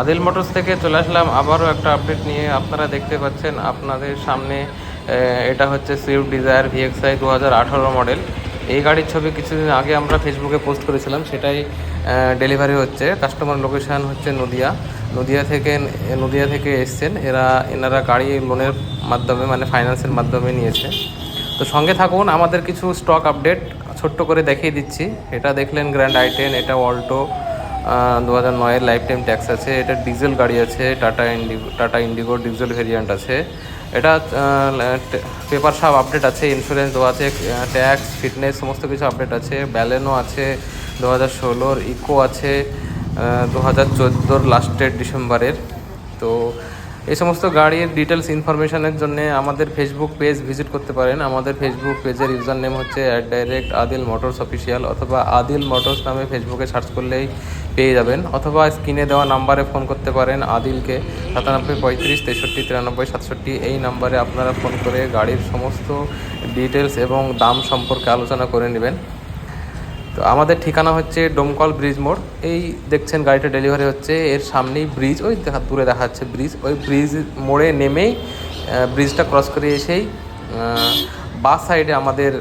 Adil motors থেকে চলে আসলাম। আবারও একটা আপডেট নিয়ে আপনারা দেখতে পাচ্ছেন, আপনাদের সামনে এটা হচ্ছে সুইফট ডিজায়ার ভিএক্সআই দু হাজার আঠারো মডেল এই গাড়ির ছবি কিছুদিন আগে আমরা ফেসবুকে পোস্ট করেছিলাম, সেটাই ডেলিভারি হচ্ছে। কাস্টমার লোকেশন হচ্ছে নদিয়া। নদিয়া থেকে নদিয়া থেকে এসছেন। এরা, এনারা গাড়ি লোনের মাধ্যমে মানে ফাইন্যান্সের মাধ্যমে নিয়েছে। তো সঙ্গে থাকুন, আমাদের কিছু স্টক আপডেট ছোট্ট করে দেখিয়ে দিচ্ছি। এটা দেখলেন গ্র্যান্ড আই টেন এটা অল্টো দু হাজার নয়ের লাইফ টাইম ট্যাক্স আছে, এটা ডিজেল গাড়ি আছে Tata Indigo Tata Indigo diesel variant আছে। এটা পেপার সব আপডেট আছে ইন্স্যুরেন্স দেওয়া আছে ট্যাক্স ফিটনেস সমস্ত কিছু আপডেট আছে ব্যালেনও আছে দু হাজার ষোলোর ইকো আছে দু হাজার চোদ্দোর লাস্টের ডিসেম্বরের। তো এই সমস্ত গাড়ির ডিটেলস ইনফরমেশনের জন্য আমাদের ফেসবুক পেজ ভিজিট করতে পারেন। আমাদের ফেসবুক পেজের ইউজার নেম হচ্ছে at direct Adil motors official অথবা আদিল মোটরস নামে ফেসবুকে সার্চ করলেই পেয়ে যাবেন। অথবা স্ক্রিনে দেওয়া নাম্বারে ফোন করতে পারেন আদিলকে। সাতানব্বই পঁয়ত্রিশ, তেষট্টি, তিরানব্বই, সাতষট্টি, এই নাম্বারে আপনারা ফোন করে গাড়ির সমস্ত ডিটেলস এবং দাম সম্পর্কে আলোচনা করে নেবেন। তো আমাদের ঠিকানা হচ্ছে ডোমকল ব্রিজ মোড়। এই দেখছেন গাড়িটা ডেলিভারি হচ্ছে, এর সামনেই ব্রিজ, ওই দেখা, দূরে দেখা যাচ্ছে ব্রিজ। ওই ব্রিজ মোড়ে নেমেই ব্রিজটা ক্রস করে এসেই বাস সাইডে আমাদের